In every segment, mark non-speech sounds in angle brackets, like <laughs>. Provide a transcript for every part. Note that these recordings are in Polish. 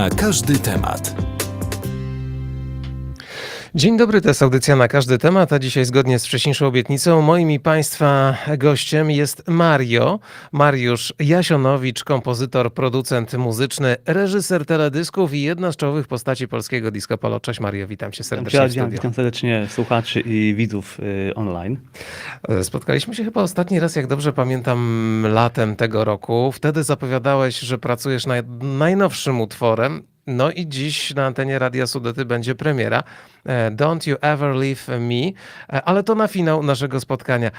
Na każdy temat. Dzień dobry, to jest audycja na każdy temat, a dzisiaj zgodnie z wcześniejszą obietnicą moim i Państwa gościem jest Mario, Mariusz Jasionowicz, kompozytor, producent muzyczny, reżyser teledysków i jedna z czołowych postaci polskiego disco polo. Cześć Mario, witam Cię serdecznie w Witam, witam serdecznie słuchaczy i widzów y, online. E, Spotkaliśmy się chyba ostatni raz, jak dobrze pamiętam, latem tego roku. Wtedy zapowiadałeś, że pracujesz nad najnowszym utworem. No i dziś na antenie Radia Sudety będzie premiera e, Don't You Ever Leave Me, E, ale to na finał naszego spotkania.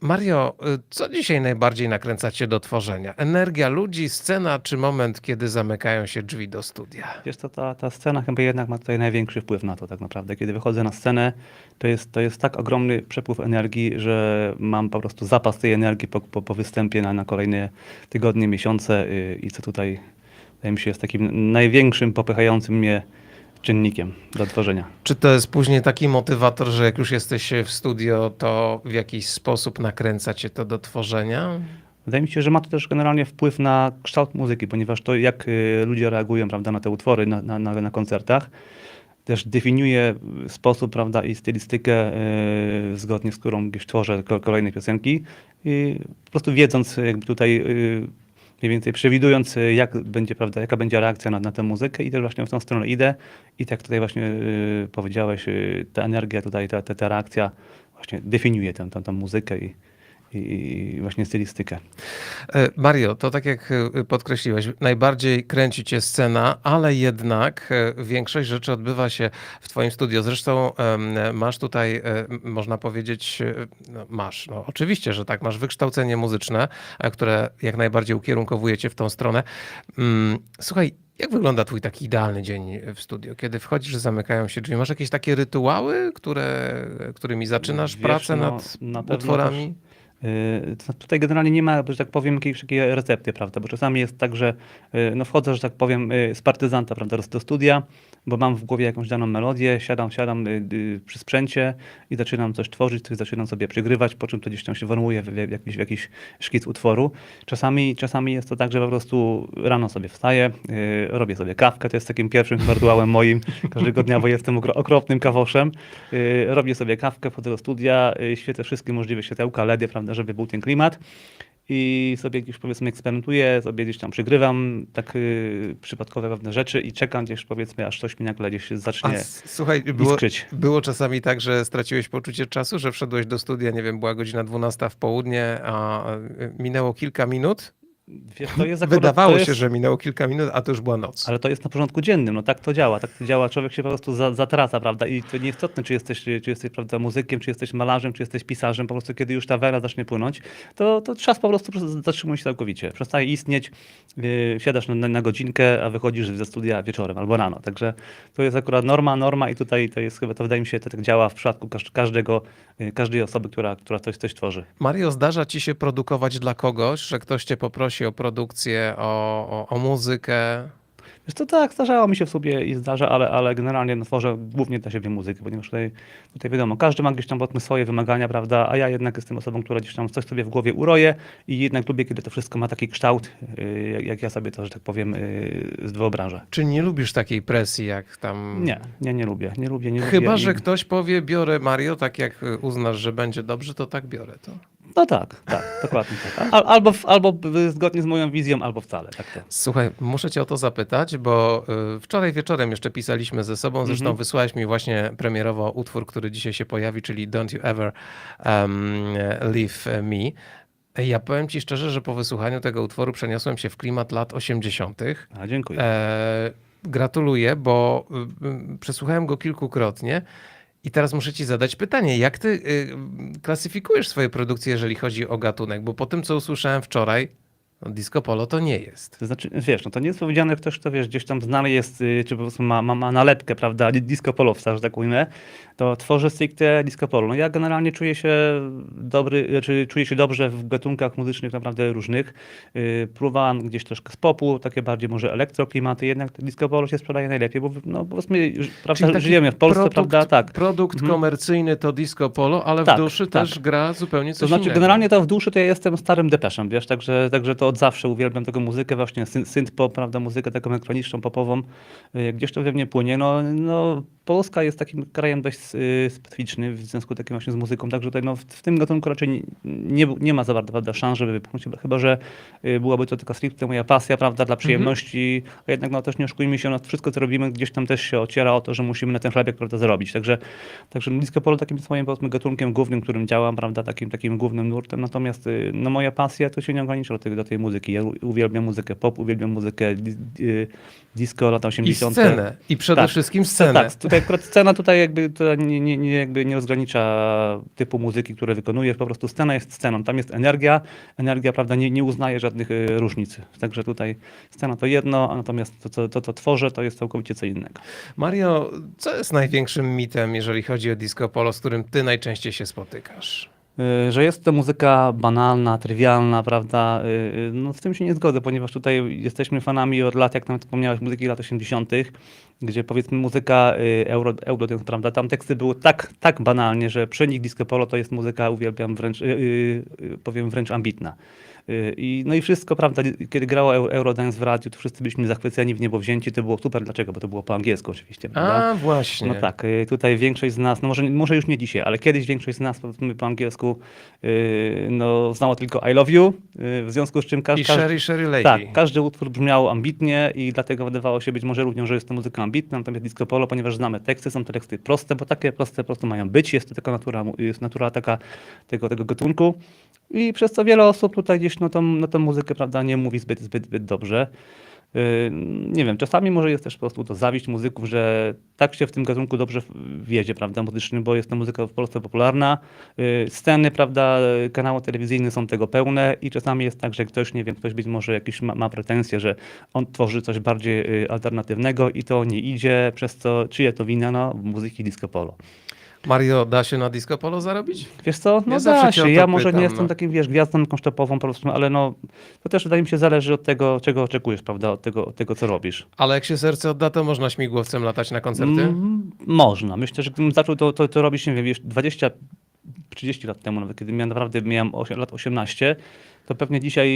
Mario, e, co dzisiaj najbardziej nakręca cię do tworzenia? Energia ludzi, scena czy moment, kiedy zamykają się drzwi do studia? Wiesz co, ta, ta scena chyba jednak ma tutaj największy wpływ na to tak naprawdę. Kiedy wychodzę na scenę, to jest, to jest tak ogromny przepływ energii, że mam po prostu zapas tej energii po, po, po występie na, na kolejne tygodnie, miesiące y, i co tutaj, wydaje mi się, jest takim największym popychającym mnie czynnikiem do tworzenia. Czy to jest później taki motywator, że jak już jesteś w studio, to w jakiś sposób nakręca cię to do tworzenia? Wydaje mi się, że ma to też generalnie wpływ na kształt muzyki, ponieważ to, jak y, ludzie reagują prawda, na te utwory na, na, na, koncertach, też definiuje sposób prawda, i stylistykę, y, zgodnie z którą gdzieś tworzę ko- kolejne piosenki. I po prostu wiedząc, jakby tutaj y, mniej więcej przewidując, y, jak będzie, prawda, jaka będzie reakcja na, na tę muzykę i też właśnie w tą stronę idę. I tak tutaj właśnie y, powiedziałeś, y, ta energia tutaj, ta, ta, ta reakcja właśnie definiuje tę, tę, tę muzykę i, i, właśnie stylistykę. E, Mario, to tak jak e, podkreśliłeś, najbardziej kręci cię scena, ale jednak e, większość rzeczy odbywa się w twoim studio. Zresztą masz tutaj, można powiedzieć, no, masz, no oczywiście, że tak, masz wykształcenie muzyczne, które jak najbardziej ukierunkowuje cię w tą stronę. Mm, Słuchaj, jak wygląda twój taki idealny dzień w studio? Kiedy wchodzisz, zamykają się drzwi? Masz jakieś takie rytuały, które, którymi zaczynasz Wiesz, pracę no, nad na utworami? To Tutaj generalnie nie ma, że tak powiem, jakiejś takiej recepty, prawda? Bo czasami jest tak, że yy, no wchodzę, że tak powiem, yy, z partyzanta, prawda, do studia, bo mam w głowie jakąś daną melodię, siadam, siadam yy, yy, przy sprzęcie i zaczynam coś tworzyć, coś zaczynam sobie przygrywać, po czym to gdzieś tam się formuje w, w, jakiś, w jakiś szkic utworu. Czasami, czasami jest to tak, że po prostu rano sobie wstaję, yy, robię sobie kawkę, to jest takim pierwszym chyba rytuałem moim każdego dnia, bo jestem okro- okropnym kawoszem. Robię sobie kawkę, wchodzę do studia, świecę wszystkie możliwe światełka, LEDy, prawda, żeby był ten klimat. I sobie gdzieś powiedzmy eksperymentuję, sobie gdzieś tam przygrywam tak yy, przypadkowe pewne rzeczy i czekam gdzieś powiedzmy, aż coś mi nagle gdzieś A, zacznie s- słuchaj, było, iskrzyć. było czasami tak, że straciłeś poczucie czasu, że wszedłeś do studia, nie wiem, była godzina 12 w południe, a y, minęło kilka minut? Wiesz, akurat, Wydawało się, że minęło kilka minut, a to już była noc. Ale to jest na porządku dziennym, no tak to działa, tak to działa, człowiek się po prostu za, zatraca, prawda, i to nieistotne, czy jesteś, czy jesteś, prawda, muzykiem, czy jesteś malarzem, czy jesteś pisarzem, po prostu kiedy już ta wera zacznie płynąć, to, to czas po prostu zatrzymuje się całkowicie, przestaje istnieć, yy, siadasz na, na godzinkę, a wychodzisz ze studia wieczorem albo rano, także to jest akurat norma, norma i tutaj to jest chyba, to wydaje mi się, to tak działa w przypadku każ- każdego, yy, każdej osoby, która, która coś, coś tworzy. Mario, zdarza ci się produkować dla kogoś, że ktoś cię poprosi o produkcję, o, o, o muzykę? Wiesz to tak, zdarzało mi się w sobie i zdarza, ale, ale generalnie no, tworzę głównie dla siebie muzykę, ponieważ tutaj, tutaj wiadomo, każdy ma gdzieś tam powiedzmy swoje wymagania, prawda, a ja jednak jestem osobą, która gdzieś tam coś sobie w głowie uroje i jednak lubię, kiedy to wszystko ma taki kształt, yy, jak- ja sobie to, że tak powiem, yy, wyobrażę. Czy nie lubisz takiej presji, jak tam... Nie, nie, nie lubię, nie lubię, nie Chyba, lubię. że i- ktoś powie, biorę Mario, tak jak uznasz, że będzie dobrze, to tak biorę to. No tak, tak, dokładnie tak. Al, albo, albo zgodnie z moją wizją, albo wcale, tak to. Słuchaj, muszę cię o to zapytać, bo y, wczoraj wieczorem jeszcze pisaliśmy ze sobą, zresztą Mhm. wysłałeś mi właśnie premierowo utwór, który dzisiaj się pojawi, czyli Don't You Ever um, Leave Me. Ja powiem ci szczerze, że po wysłuchaniu tego utworu przeniosłem się w klimat lat 80. A, dziękuję. E, gratuluję, bo y, y, przesłuchałem go kilkukrotnie. I teraz muszę ci zadać pytanie, jak ty y, klasyfikujesz swoje produkcje, jeżeli chodzi o gatunek? Bo po tym, co usłyszałem wczoraj, no disco polo to nie jest. To znaczy, wiesz, no to nie jest powiedziane, ktoś to wiesz, gdzieś tam znany jest, y, czy po prostu ma, ma, ma nalepkę, prawda, di- disco polowca, że tak ujmę, to tworzę stricte disco polo. No ja generalnie czuję się dobry, znaczy czuję się dobrze w gatunkach muzycznych naprawdę różnych. Yy, próbowałem gdzieś troszkę z popu, takie bardziej może elektroklimaty, jednak to disco polo się sprzedaje najlepiej, bo no powiedzmy, już, prawda, żyjemy w Polsce, produkt, prawda, tak. Produkt Mhm. komercyjny to disco polo, ale w Tak, duszy tak. też gra zupełnie coś To znaczy, innego. generalnie to w duszy to ja jestem starym depeszem, wiesz, także, także to od zawsze uwielbiam tego muzykę, właśnie syn- synth pop, prawda, muzykę taką elektroniczną, popową. Y, Gdzieś to we mnie płynie. No, no, Polska jest takim krajem dość y, specyficzny w związku takim właśnie z muzyką, także tutaj no, w, tym gatunku raczej nie, nie, nie ma za bardzo prawda, szans, żeby wypchnąć, chyba że y, byłaby to tylko stricte moja pasja, prawda, dla przyjemności, a jednak no też nie oszukujmy się, no, wszystko co robimy gdzieś tam też się ociera o to, że musimy na ten chlebek, prawda, zarobić, także, także disco polo takim jest moim powiedzmy gatunkiem głównym, którym działam, prawda, takim, takim głównym nurtem, natomiast no moja pasja to się nie ogranicza do tej, do tej muzyki, ja uwielbiam muzykę pop, uwielbiam muzykę di, disco lata I 80. scenę. I przede Tak, wszystkim Sce- scenę. Tak, tutaj akurat scena tutaj jakby to nie, nie, nie, jakby nie rozgranicza typu muzyki, które wykonujesz, po prostu scena jest sceną, tam jest energia, energia prawda nie, nie uznaje żadnych y, różnic, także tutaj scena to jedno, a natomiast to, co, to co tworzę to jest całkowicie co innego. Mario, co jest największym mitem, jeżeli chodzi o disco polo, z którym ty najczęściej się spotykasz? Y, Że jest to muzyka banalna, trywialna, prawda? Y, y, No z tym się nie zgodzę, ponieważ tutaj jesteśmy fanami od lat, jak nawet wspomniałeś, muzyki lat 80., gdzie powiedzmy muzyka y, euro, eurodance, prawda? Tam teksty były tak, tak banalnie, że przenik disco polo to jest muzyka, uwielbiam wręcz, y, y, powiem wręcz ambitna. I, no i wszystko, prawda, kiedy grało Eu- Eurodance w radiu, to wszyscy byliśmy zachwyceni, w niebo wzięci, to było super. Dlaczego? Bo to było po angielsku oczywiście, prawda? A, właśnie. No tak, tutaj większość z nas, no może, może już nie dzisiaj, ale kiedyś większość z nas powiedzmy po angielsku no, znała tylko I love you, w związku z czym I każdy... Sherry, Sherry Lady. Tak, każdy utwór brzmiał ambitnie i dlatego wydawało się być może również, że jest to muzyka ambitna, natomiast disco polo, ponieważ znamy teksty, są to teksty proste, bo takie proste po prostu mają być, jest to taka natura, jest natura taka tego, tego gatunku i przez co wiele osób tutaj gdzieś no, tą, no, tą muzykę prawda, nie mówi zbyt, zbyt, zbyt dobrze. Yy, Nie wiem, czasami może jest też po prostu to zawiść muzyków, że tak się w tym gatunku dobrze wiedzie, prawda, muzyczny, bo jest to muzyka w Polsce popularna. Yy, Sceny, prawda, kanały telewizyjne są tego pełne i czasami jest tak, że ktoś, nie wiem, ktoś być może jakiś ma, ma pretensje, że on tworzy coś bardziej yy, alternatywnego i to nie idzie, przez co czyje to wina? No, muzyki disco polo. Mario, da się na disco polo zarobić? Wiesz co, no Ja da się. Ja może pytam, nie jestem no. takim, wiesz, gwiazdą konsztopową po prostu, ale no, to też wydaje mi się zależy od tego, czego oczekujesz, prawda, od tego, od tego co robisz. Ale jak się serce odda, to można śmigłowcem latać na koncerty? Mm, można. Myślę, że gdybym zaczął to, to, to robić, nie wiem, wiesz, 20, 30 lat temu, nawet kiedy miałem naprawdę miałem 8, lat 18, to pewnie dzisiaj,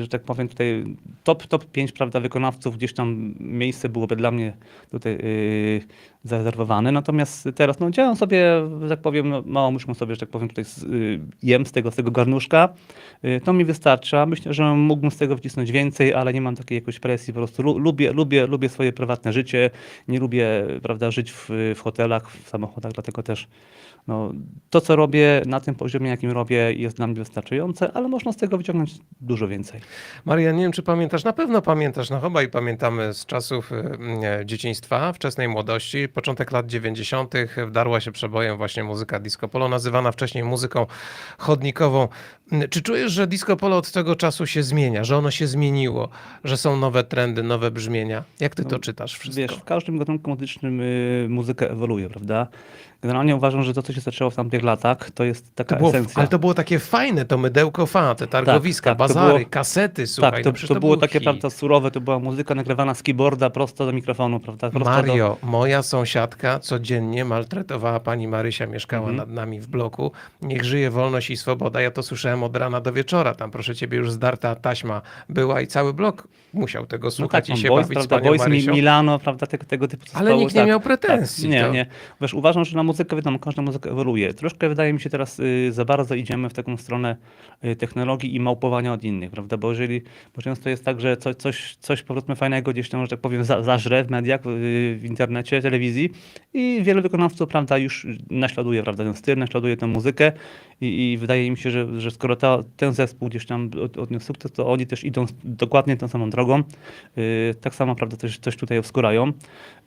że tak powiem, tutaj top, top 5 prawda, wykonawców, gdzieś tam miejsce byłoby dla mnie tutaj yy, zarezerwowane. Natomiast teraz no, działam sobie, że tak powiem, no, małą myszką sobie, że tak powiem, tutaj z, yy, jem z tego, z tego garnuszka. Yy, to mi wystarcza. Myślę, że mógłbym z tego wcisnąć więcej, ale nie mam takiej jakiejś presji. Po prostu lu, lubię, lubię, lubię swoje prywatne życie. Nie lubię prawda, żyć w, w hotelach, w samochodach, dlatego też no, to, co robię na tym poziomie, jakim robię, jest dla mnie wystarczające, ale można z tego wyciągnąć dużo więcej. Maria, nie wiem, czy pamiętasz, na pewno pamiętasz, no chyba i pamiętamy z czasów y, y, dzieciństwa, wczesnej młodości, początek lat 90. wdarła się przebojem właśnie muzyka disco polo, nazywana wcześniej muzyką chodnikową. Czy czujesz, że disco polo od tego czasu się zmienia, że ono się zmieniło, że są nowe trendy, nowe brzmienia? Jak ty to czytasz wszystko? Wiesz, w każdym gatunku muzycznym y, muzyka ewoluuje, prawda? Generalnie uważam, że to, co się zaczęło w tamtych latach, to jest taka To było, esencja. ale to było takie fajne, to mydełko fa, te targowiska, tak, to bazary, było- kasety, słuchaj. tak, to, no przecież to było był takie, hit. prawda, surowe, to była muzyka nagrywana z keyboarda prosto do mikrofonu, prawda? Prosto Mario, moja sąsiadka codziennie maltretowała pani Marysia, mieszkała Mhm. nad nami w bloku. Niech żyje wolność i swoboda. Ja to słyszałem od rana do wieczora. Tam, proszę ciebie, już zdarta taśma była i cały blok musiał tego. No słuchać tak, i się Boys, bawić z prawda, panią Boys, Marysią. Milano, prawda, tego, tego typu Ale nikt nie tak. miał pretensji. Nie, to... nie. Wiesz, uważam, że na muzykę, wiadomo, każda muzyka ewoluuje. Troszkę wydaje mi się teraz y, za bardzo idziemy w taką stronę y, technologii i małpowania od innych, prawda? Bo jeżeli, bo często jest tak, że coś, coś, coś powiedzmy fajnego gdzieś tam, że tak powiem, za, zażre w mediach, y, w internecie, telewizji i wiele wykonawców, prawda, już naśladuje, prawda, ten styl, naśladuje tę muzykę i, i wydaje mi się, że, że skoro ta, ten zespół gdzieś tam od, odniósł sukces, to oni też idą dokładnie tą samą drogą. Y, tak samo, prawda, też coś tutaj obskurają.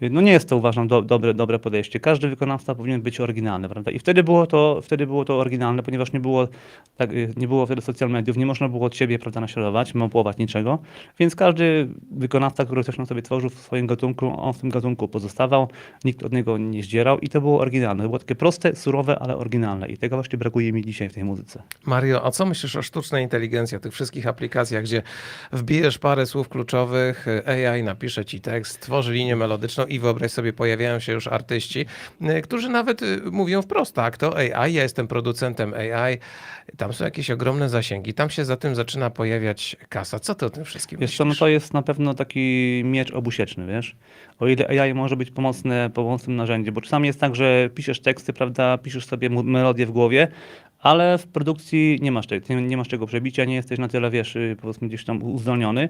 Y, No nie jest to, uważam, do, dobre, dobre podejście. Każdy wykonawca powinien być oryginalny, prawda? I wtedy było to, wtedy było to oryginalne, ponieważ nie było, tak, y, nie było wtedy social mediów, nie można było od siebie, prawda, naśladować, małpować niczego. Więc każdy wykonawca, który coś na sobie tworzył w swoim gatunku, on w tym gatunku pozostawał, nikt od niego nie zdzierał i to było oryginalne. Było takie proste, surowe, ale oryginalne. I tego właśnie brakuje mi dzisiaj w tej muzyce. Mario, a co myślisz o sztucznej inteligencji, o tych wszystkich aplikacjach, gdzie wbijesz parę słów kluczowych, AI napisze ci tekst, tworzy linię melodyczną i wyobraź sobie, pojawiają się już artyści, y, którzy nawet y, mówią wprost, tak, to AI, ja jestem producentem AI, tam są jakieś ogromne zasięgi, tam się za tym zaczyna pojawiać kasa. Co ty o tym wszystkim Wiesz no myślisz? to jest na pewno taki miecz obusieczny, wiesz? O ile AI może być pomocne, pomocnym narzędziem, bo czasami jest tak, że piszesz teksty, prawda, piszesz sobie melodię w głowie, ale w produkcji nie masz, tego, nie, masz tego przebicia, nie jesteś na tyle, wiesz, y, powiedzmy gdzieś tam uzdolniony,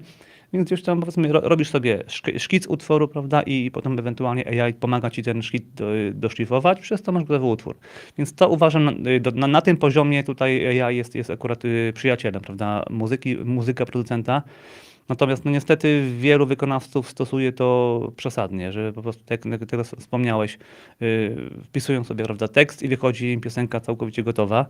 więc gdzieś tam powiedzmy ro, robisz sobie szk- szkic utworu, prawda, i potem ewentualnie AI pomaga ci ten szkic do, doszlifować, przez to masz gotowy utwór. Więc to uważam, na, y, na, na tym poziomie tutaj AI jest, jest akurat y, przyjacielem, prawda, muzyki, muzyka producenta, Natomiast no niestety wielu wykonawców stosuje to przesadnie, że po prostu, tak jak teraz wspomniałeś, yy, wpisują sobie prawda, tekst i wychodzi im piosenka całkowicie gotowa.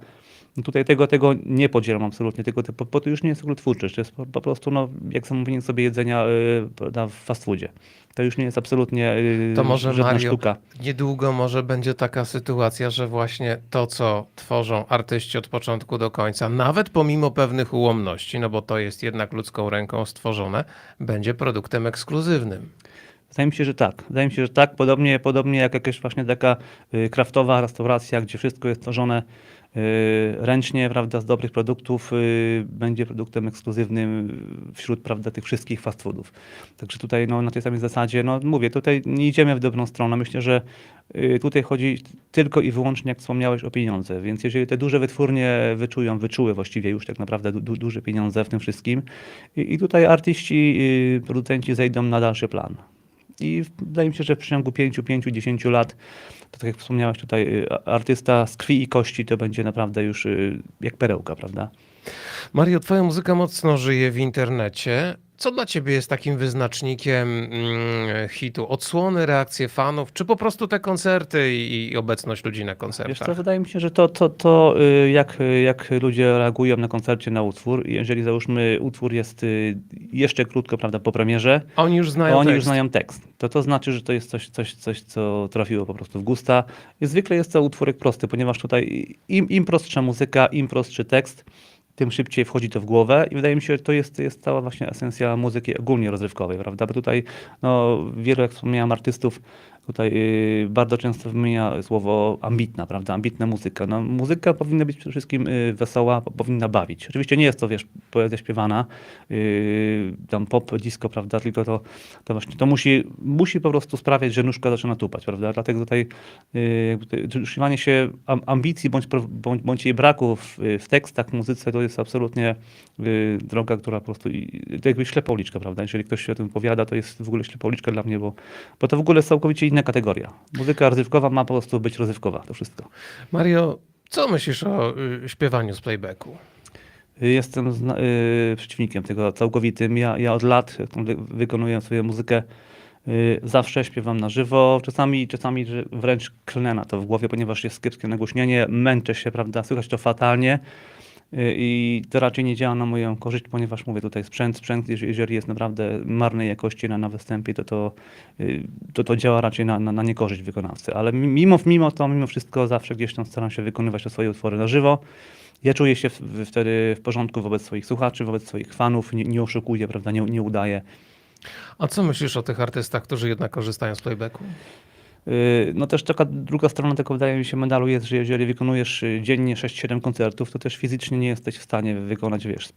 No tutaj tego, tego nie podzielam absolutnie, tego, bo, bo to już nie jest w ogóle to jest po, po prostu no, jak zamówienie sobie jedzenia yy, w fast foodzie. To już nie jest absolutnie To może żadna Mario, sztuka. niedługo może będzie taka sytuacja, że właśnie to, co tworzą artyści od początku do końca, nawet pomimo pewnych ułomności, no bo to jest jednak ludzką ręką stworzone, będzie produktem ekskluzywnym. Wydaje mi się, że tak. Wydaje mi się, że tak. Podobnie, podobnie jak jakaś właśnie taka y, kraftowa restauracja, gdzie wszystko jest tworzone y, ręcznie, prawda, z dobrych produktów, y, będzie produktem ekskluzywnym wśród, prawda, tych wszystkich fast foodów. Także tutaj, no, na tej samej zasadzie, no, mówię, tutaj nie idziemy w dobrą stronę. Myślę, że y, tutaj chodzi tylko i wyłącznie, jak wspomniałeś, o pieniądze. Więc jeżeli te duże wytwórnie wyczują, wyczuły właściwie już tak naprawdę du, du, duże pieniądze w tym wszystkim i, i tutaj artyści, y, producenci zejdą na dalszy plan. I wydaje mi się, że w przeciągu 5, 5, 10 lat, to tak jak wspomniałeś tutaj, y, artysta z krwi i kości to będzie naprawdę już y, jak perełka, prawda? Mario, twoja muzyka mocno żyje w internecie. Co dla ciebie jest takim wyznacznikiem mm, hitu? Odsłony, reakcje fanów, czy po prostu te koncerty i, i obecność ludzi na Wiesz koncertach? co, wydaje mi się, że to, to, to y, jak, jak ludzie reagują na koncercie na utwór, jeżeli załóżmy utwór jest y, jeszcze krótko, prawda, po premierze, Oni już znają Oni tekst. już znają tekst. To to znaczy, że to jest coś, coś, coś co trafiło po prostu w gusta. I zwykle jest to utworek prosty, ponieważ tutaj im, im prostsza muzyka, im prostszy tekst, tym szybciej wchodzi to w głowę i wydaje mi się, że to jest, jest cała właśnie esencja muzyki ogólnie rozrywkowej, prawda? Bo tutaj no, wielu, jak wspomniałem, artystów tutaj yy, bardzo często wymienia słowo ambitna, prawda? Ambitna muzyka. No, muzyka powinna być przede wszystkim yy, wesoła, po- powinna bawić. Oczywiście nie jest to, wiesz, poezja śpiewana, yy, tam pop, disco, prawda? Tylko to, to właśnie, to musi, musi po prostu sprawiać, że nóżka zaczyna tupać, prawda? Dlatego tutaj doszukiwanie się am, ambicji bądź, bądź, bądź jej braku w, w tekstach, w muzyce, to jest absolutnie droga, która po prostu, to jakby ślepa uliczka, prawda? Jeżeli ktoś się o tym powiada, to jest w ogóle ślepa uliczka dla mnie, bo, bo to w ogóle jest całkowicie inna kategoria. Muzyka rozrywkowa ma po prostu być rozrywkowa, to wszystko. Mario, co myślisz o y, śpiewaniu z playbacku? Jestem zna- y, przeciwnikiem tego całkowitym. Ja, ja od lat wykonuję swoją muzykę. y, zawsze śpiewam na żywo. Czasami, czasami wręcz klnę na to w głowie, ponieważ jest kiepskie nagłośnienie. Męczę się, prawda? Słychać to fatalnie. Y, I to raczej nie działa na moją korzyść, ponieważ mówię tutaj sprzęt, sprzęt, jeżeli jest naprawdę marnej jakości na, na występie, to to, y, to to działa raczej na, na, na niekorzyść wykonawcy. Ale mimo, mimo to, mimo wszystko zawsze gdzieś tam staram się wykonywać te swoje utwory na żywo. Ja czuję się wtedy w porządku wobec swoich słuchaczy, wobec swoich fanów, nie, nie oszukuję, prawda, nie, nie udaję. A co myślisz o tych artystach, którzy jednak korzystają z playbacku? Yy, No też taka druga strona tego wydaje mi się medalu jest, że jeżeli wykonujesz y, dziennie 6-7 koncertów, to też fizycznie nie jesteś w stanie wykonać, wiesz,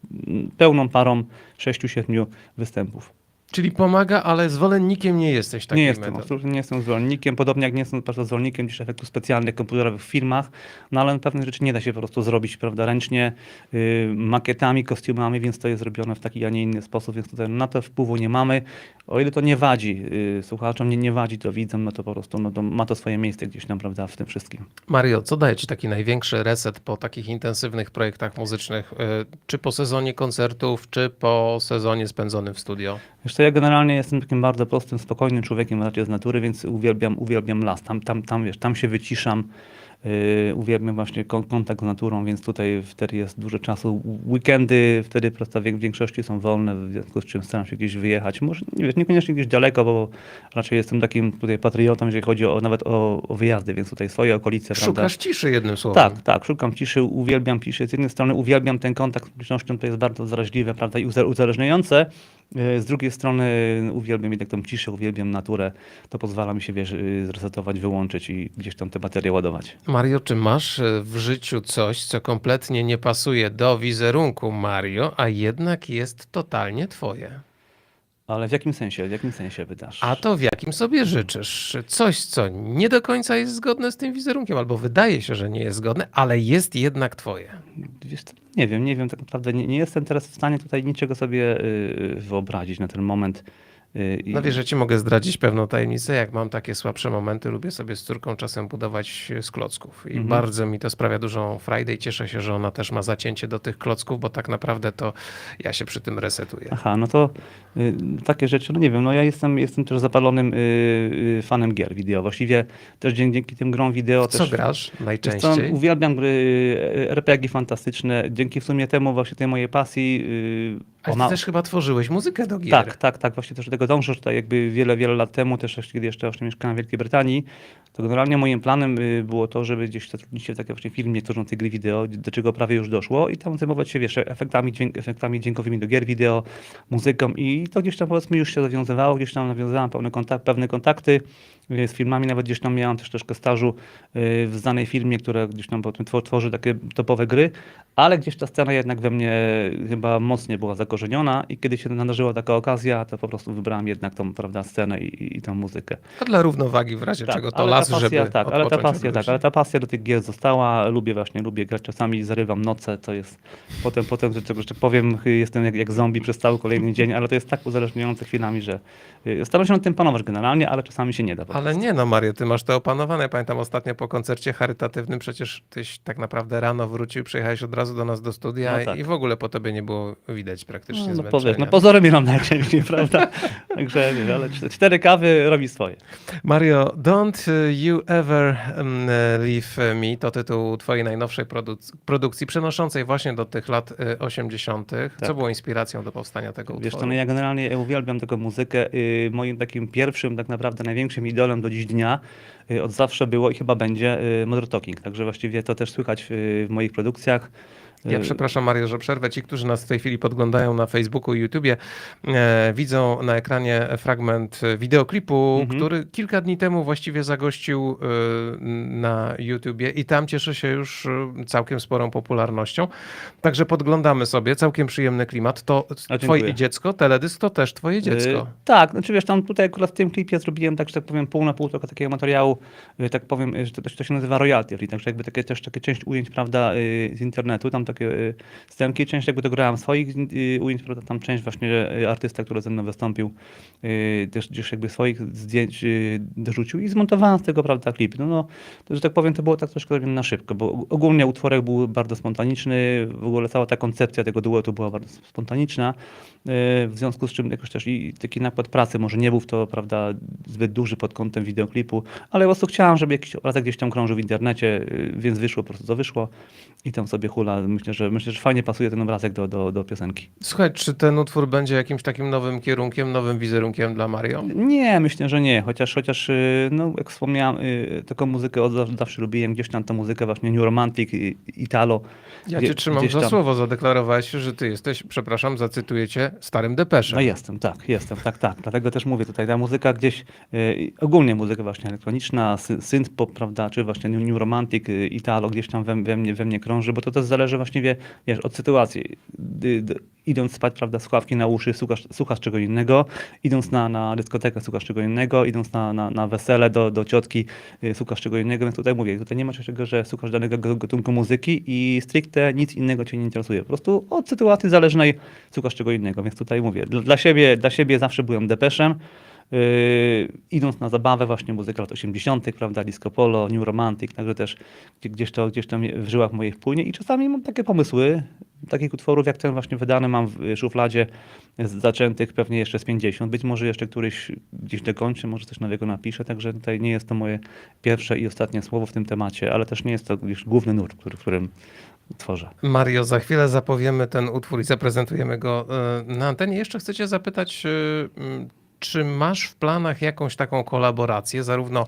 pełną parą 6-7 występów. Czyli pomaga, ale zwolennikiem nie jesteś takiej nie jestem, absolutnie nie jestem zwolennikiem, podobnie jak nie jestem bardzo zwolennikiem gdzieś efektów specjalnych komputerowych w filmach, no ale pewnych rzeczy nie da się po prostu zrobić, prawda, ręcznie, yy, makietami, kostiumami, więc to jest zrobione w taki, a nie inny sposób, więc tutaj na to wpływu nie mamy. O ile to nie wadzi yy, słuchaczom, nie, nie wadzi to widzom, no to po prostu no to ma to swoje miejsce gdzieś tam, prawda, w tym wszystkim. Mario, co daje Ci taki największy reset po takich intensywnych projektach muzycznych? y, Czy po sezonie koncertów, czy po sezonie spędzonym w studio? Wiesz co, ja generalnie jestem takim bardzo prostym, spokojnym człowiekiem raczej z natury, więc uwielbiam, uwielbiam las. Tam, tam, tam, wiesz, tam się wyciszam, Yy, uwielbiam właśnie kon- kontakt z naturą, więc tutaj wtedy jest dużo czasu. Weekendy wtedy po prostu w większości są wolne, w związku z czym staram się gdzieś wyjechać. Może nie wiesz, niekoniecznie gdzieś daleko, bo raczej jestem takim tutaj patriotą, jeżeli chodzi o, nawet o, o wyjazdy, więc tutaj swoje okolice. prawda? Szukasz ciszy jednym słowem. Tak, tak, szukam ciszy, uwielbiam ciszę. Z jednej strony uwielbiam ten kontakt z publicznością, to jest bardzo zaraźliwe, prawda, i uza- uzależniające. Yy, Z drugiej strony uwielbiam jednak tą ciszę, uwielbiam naturę. To pozwala mi się, wiesz, yy, zresetować, wyłączyć i gdzieś tam te baterie ładować. Mario, czy masz e, w życiu coś, co kompletnie nie pasuje do wizerunku Mario, a jednak jest totalnie twoje? Ale w jakim sensie, w jakim sensie wydasz? A to w jakim sobie życzysz? Coś, co nie do końca jest zgodne z tym wizerunkiem, albo wydaje się, że nie jest zgodne, ale jest jednak twoje. Wiesz, nie wiem, nie wiem, tak naprawdę nie, nie jestem teraz w stanie tutaj niczego sobie yy, wyobrazić na ten moment. Yy, i- No wiesz, że ci mogę zdradzić pewną tajemnicę. Jak mam takie słabsze momenty, lubię sobie z córką czasem budować z klocków. I Mhm. bardzo mi to sprawia dużą frajdę i cieszę się, że ona też ma zacięcie do tych klocków, bo tak naprawdę to ja się przy tym resetuję. Aha, no to y, takie rzeczy, no nie wiem, no ja jestem, jestem też zapalonym y, y, fanem gier wideo. Właściwie też dzięki, dzięki tym grom wideo Co też... grasz najczęściej? uwielbiam gry y, RPG fantastyczne. Dzięki w sumie temu właśnie tej mojej pasji... Ale ty ona- też chyba tworzyłeś muzykę do gier. Tak, tak, tak, właśnie też do tego dążę, że tutaj jakby wiele, wiele lat temu, też kiedy jeszcze właśnie mieszkałem w Wielkiej Brytanii, to generalnie moim planem y, było to, żeby gdzieś zatrudnić się w takie właśnie firmie tworzącej gry wideo, do czego prawie już doszło i tam zajmować się, wiesz, efektami, dźwięk, efektami dźwiękowymi do gier wideo, muzyką i to gdzieś tam powiedzmy już się zawiązywało, gdzieś tam nawiązałem pewne, kontak pewne kontakty y, z firmami, nawet gdzieś tam miałem też troszkę stażu y, w znanej firmie, która gdzieś tam potem two- tworzy takie topowe gry, ale gdzieś ta scena jednak we mnie chyba mocniej była zakorzeniona i kiedy się nadarzyła taka okazja, to po prostu wybrałem jednak tą, prawda, scenę i, i, tą muzykę. A dla równowagi w razie Tak, czego to las, pasja, żeby tak, ale ta pasja, tak, ale ta pasja do tych gier została, lubię właśnie, lubię grać czasami, zarywam noce, to jest, potem, potem, że, że, powiem, jestem jak, jak zombie przez cały kolejny dzień, ale to jest tak uzależniające chwilami, że y, staram się nad tym panować generalnie, ale czasami się nie da. Ale nie no, Mario, ty masz to opanowane. Pamiętam ostatnio po koncercie charytatywnym, przecież tyś tak naprawdę rano wrócił, przyjechałeś od razu do nas do studia No tak. i w ogóle po tobie nie było widać praktycznie No, no, zmęczenia. powiesz, no pozory miałam najczęściej, <laughs> prawda? Także, wiesz, ale cz- cztery kawy robi swoje. Mario, Don't You Ever um, Leave Me to tytuł twojej najnowszej produc- produkcji, przenoszącej właśnie do tych lat y, 80. Co Tak. było inspiracją do powstania tego Wiesz, utworu? to no ja generalnie uwielbiam taką muzykę. Y, Moim takim pierwszym, tak naprawdę największym idolem do dziś dnia y, od zawsze było i chyba będzie y, Modern Talking. Także właściwie to też słychać y, w moich produkcjach. Ja Y, przepraszam, Mario, że przerwę. Ci, którzy nas w tej chwili podglądają na Facebooku i YouTubie, e, widzą na ekranie fragment wideoklipu, Mhm. który kilka dni temu właściwie zagościł e, na YouTubie i tam cieszy się już e, całkiem sporą popularnością. Także podglądamy sobie, całkiem przyjemny klimat. To A, twoje dziecko, teledysk to też twoje dziecko. Y, tak, znaczy wiesz, tam tutaj akurat w tym klipie zrobiłem tak, że tak powiem pół na pół takiego materiału, y, tak powiem, y, że to, to się nazywa royalty, czyli także jakby takie też takie część ujęć, prawda, y, z internetu, tam takie y, scenki, część jakby dograłem swoich y, ujęć, prawda, tam część właśnie y, artysta, który ze mną wystąpił, y, też gdzieś jakby swoich zdjęć y, dorzucił i zmontowałem z tego, prawda, klip. No, no, to, że tak powiem, to było tak troszkę na szybko, bo ogólnie utworek był bardzo spontaniczny, w ogóle cała ta koncepcja tego duetu była bardzo spontaniczna, y, w związku z czym jakoś też i taki nakład pracy, może nie był to, prawda, zbyt duży pod kątem wideoklipu, ale po prostu chciałem, żeby jakiś obrazek gdzieś tam krążył w internecie, y, więc wyszło, po prostu to wyszło i tam sobie hula. Myślę, że myślę, że fajnie pasuje ten obrazek do, do, do piosenki. Słuchaj, czy ten utwór będzie jakimś takim nowym kierunkiem, nowym wizerunkiem dla Mario? Nie, myślę, że nie, chociaż, chociaż y, no, jak wspomniałem, y, taką muzykę od zawsze, lubiłem, gdzieś tam tę muzykę właśnie New Romantic, y, Italo. Ja Gdzie- cię trzymam za tam. słowo, zadeklarowałeś, że ty jesteś, przepraszam, zacytuję cię, starym depeszem. No jestem, tak, jestem, tak, tak. Dlatego też mówię tutaj, ta muzyka gdzieś, ogólnie muzyka właśnie elektroniczna, sy- synth pop, prawda, czy właśnie new, romantic, italo gdzieś tam we, we, mnie, we mnie krąży, bo to też zależy właściwie, wiesz, od sytuacji. Dy, idąc spać, prawda, słuchawki na uszy, słuchasz, słuchasz czego innego, idąc na, na dyskotekę, słuchasz czego innego, idąc na, na, na wesele do, do ciotki, y, słuchasz czego innego, więc tutaj mówię, tutaj nie ma czegoś że słuchasz danego gatunku muzyki i stricte nic innego cię nie interesuje. Po prostu od sytuacji zależnej słuchasz czego innego, więc tutaj mówię, dla, siebie, dla siebie zawsze byłem depeszem, Yy, idąc na zabawę, właśnie muzyka lat 80., prawda, disco polo, new romantic, także też gdzie- gdzieś to, gdzieś tam w żyłach moich płynie i czasami mam takie pomysły, takich utworów jak ten właśnie wydany mam w szufladzie z zaczętych pewnie jeszcze z 50, być może jeszcze któryś gdzieś dokończę, może coś nowego napiszę, także tutaj nie jest to moje pierwsze i ostatnie słowo w tym temacie, ale też nie jest to gdzieś główny nurt, który, w którym tworzę. Mario, za chwilę zapowiemy ten utwór i zaprezentujemy go e, na antenie. Jeszcze chcę cię zapytać, e, m, czy masz w planach jakąś taką kolaborację, zarówno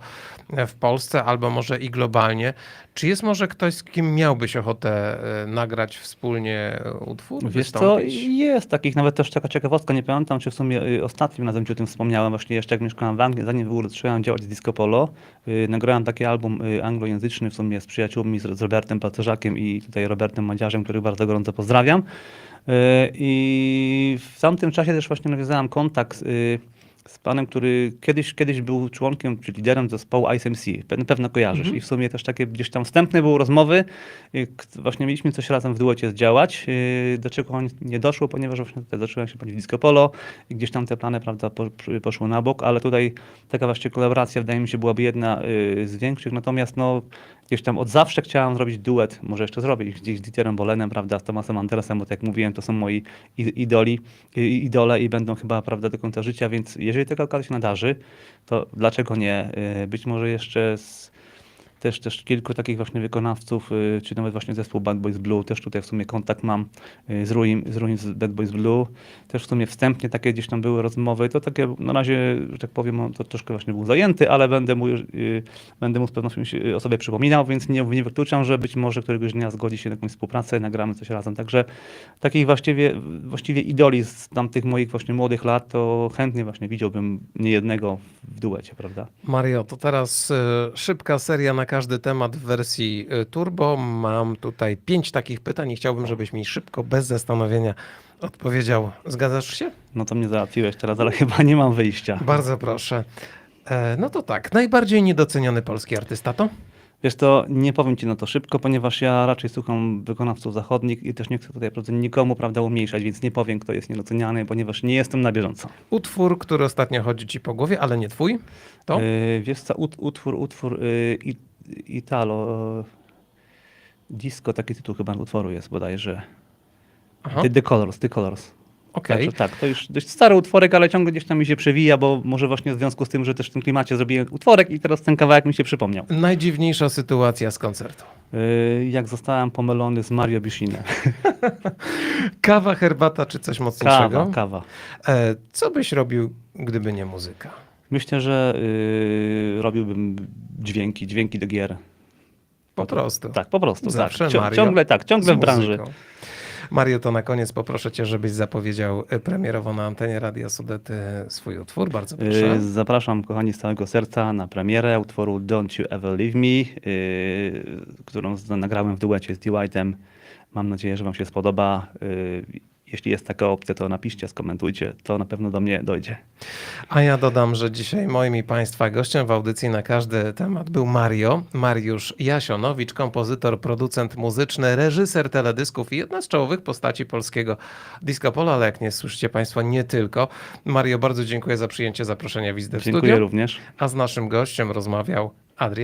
w Polsce, albo może i globalnie? Czy jest może ktoś, z kim miałbyś ochotę e, nagrać wspólnie e, utwór? Wiesz co, wystąpić? jest takich, nawet też taka ciekawostka, nie pamiętam, czy w sumie y, ostatnim razem ci o tym wspomniałem, właśnie jeszcze jak mieszkałem w Anglii, zanim w ogóle zacząłem działać z Disco Polo, y, nagrałem taki album y, anglojęzyczny w sumie z przyjaciółmi, z, Robertem Pacerzakiem i tutaj Robertem Madziarzem, których bardzo gorąco pozdrawiam. I w tamtym czasie też właśnie nawiązałem kontakt z panem, który kiedyś, kiedyś był członkiem czy liderem zespołu ISMC. Pe- pewno kojarzysz. I w sumie też takie gdzieś tam wstępne były rozmowy. y, k- Właśnie mieliśmy coś razem w duecie zdziałać, y, do czego nie doszło, ponieważ właśnie tutaj zacząłem się palić disco polo i gdzieś tam te plany prawda, po, przy- poszły na bok, ale tutaj taka właśnie kolaboracja wydaje mi się byłaby jedna y, z większych. Natomiast no, gdzieś tam od zawsze chciałem zrobić duet, może jeszcze zrobić gdzieś z Dieterem Bolenem, prawda, z Tomasem Andersem, bo tak jak mówiłem, to są moi i- idoli, i- idole i będą chyba, prawda, do końca życia, więc jeżeli taka okazja się nadarzy, to dlaczego nie? Y, Być może jeszcze z też, też kilku takich właśnie wykonawców, y, czy nawet właśnie zespół Bad Boys Blue, też tutaj w sumie kontakt mam y, z Ruin, z Ruin z Bad Boys Blue, też w sumie wstępnie takie gdzieś tam były rozmowy, to takie na razie, że tak powiem, to troszkę właśnie był zajęty, ale będę mu, y, będę mu z pewnością o sobie przypominał, więc nie, nie wykluczam, że być może któregoś dnia zgodzi się na jakąś współpracę, nagramy coś razem, także takich właściwie, właściwie idoli z tamtych moich właśnie młodych lat, to chętnie właśnie widziałbym niejednego w duecie, prawda? Mario, to teraz e, szybka seria na każdy temat w wersji e, turbo. Mam tutaj pięć takich pytań i chciałbym, żebyś mi szybko, bez zastanowienia odpowiedział. Zgadzasz się? No to mnie załatwiłeś teraz, ale chyba nie mam wyjścia. Bardzo proszę. E, No to tak, najbardziej niedoceniony polski artysta to? Wiesz to, nie powiem ci na to szybko, ponieważ ja raczej słucham wykonawców zachodnich i też nie chcę tutaj prawda, nikomu prawda, umniejszać, więc nie powiem, kto jest niedoceniany, ponieważ nie jestem na bieżąco. Utwór, który ostatnio chodzi ci po głowie, ale nie twój? To? Yy, wiesz co, ut, utwór, utwór yy, I- Italo, yy, disco, taki tytuł chyba utworu jest bodajże. Aha, The, the Colors, The Colors. okej. Tak, to już dość stary utworek, ale ciągle gdzieś tam mi się przewija, bo może właśnie w związku z tym, że też w tym klimacie zrobiłem utworek i teraz ten kawałek mi się przypomniał. Najdziwniejsza sytuacja z koncertu. Yy, jak zostałem pomylony z Mario Bishinem. <laughs> Kawa, herbata czy coś mocniejszego? Kawa, kawa. E, Co byś robił, gdyby nie muzyka? Myślę, że yy, robiłbym dźwięki, dźwięki do gier. Po prostu. Tak, po prostu. Zawsze tak. Mario ciągle tak, ciągle w branży. Mario, to na koniec poproszę cię, żebyś zapowiedział e, premierowo na antenie Radia Sudety swój utwór. Bardzo proszę. Yy, Zapraszam, kochani, z całego serca na premierę utworu Don't You Ever Leave Me, yy, którą nagrałem w duecie z D. White'em. Mam nadzieję, że Wam się spodoba. Yy, Jeśli jest taka opcja, to napiszcie, skomentujcie. To na pewno do mnie dojdzie. A ja dodam, że dzisiaj moim i Państwa gościem w audycji na każdy temat był Mario, Mariusz Jasionowicz, kompozytor, producent muzyczny, reżyser teledysków i jedna z czołowych postaci polskiego disco polo, ale jak nie słyszycie Państwo, nie tylko. Mario, bardzo dziękuję za przyjęcie zaproszenia wizyty w Dziękuję również. a z naszym gościem rozmawiał Adrian.